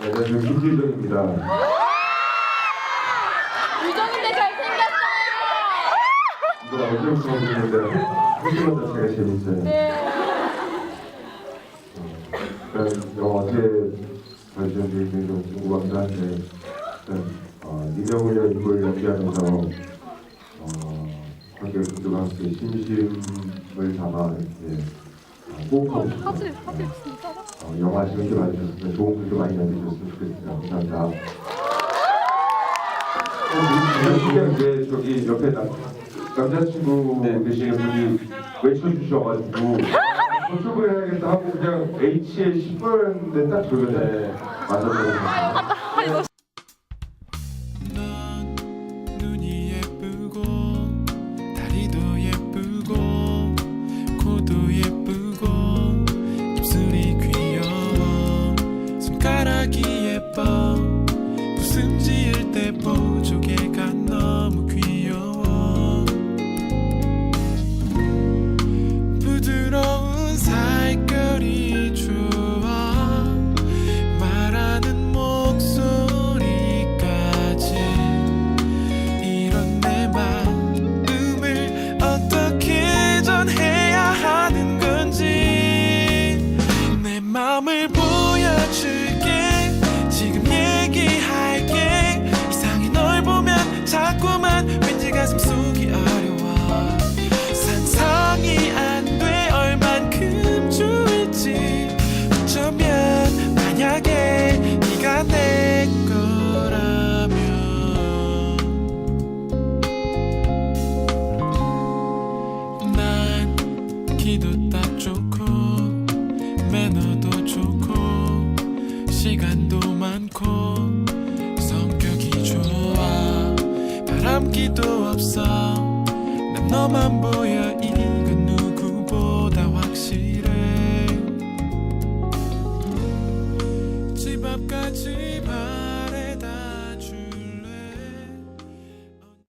네, 저 김필정입니다. 유정인데 잘생겼어요. 누가 언제부터 보는데 해주는 자체가 재밌어요. 네. 일단 발전되어 있는 좀 궁금하긴 한데 일단 어, 이명훈이라는 인물을 연기하면서 어, 관객분들과 함께 심심을 담아 이렇게 어, 호흡하고. 사실 사실 진짜. 어, 영화 재밌게 봐주셨으면 좋은 많이 남겨주셨으면 좋겠습니다. 감사합니다. 어, 그냥 이제 저기 옆에 남, 남자친구 계시는 분이 외쳐주셔가지고 저쪽을 해야겠다 하고 그냥 H에 10번인데 딱 저기네 맞았어 내 거라면 난 기도 딱 좋고 매너도 좋고 시간도 많고 성격이 좋아. 바람기도 없어. 난 너만 보여. 이건 누구보다 확실해 봐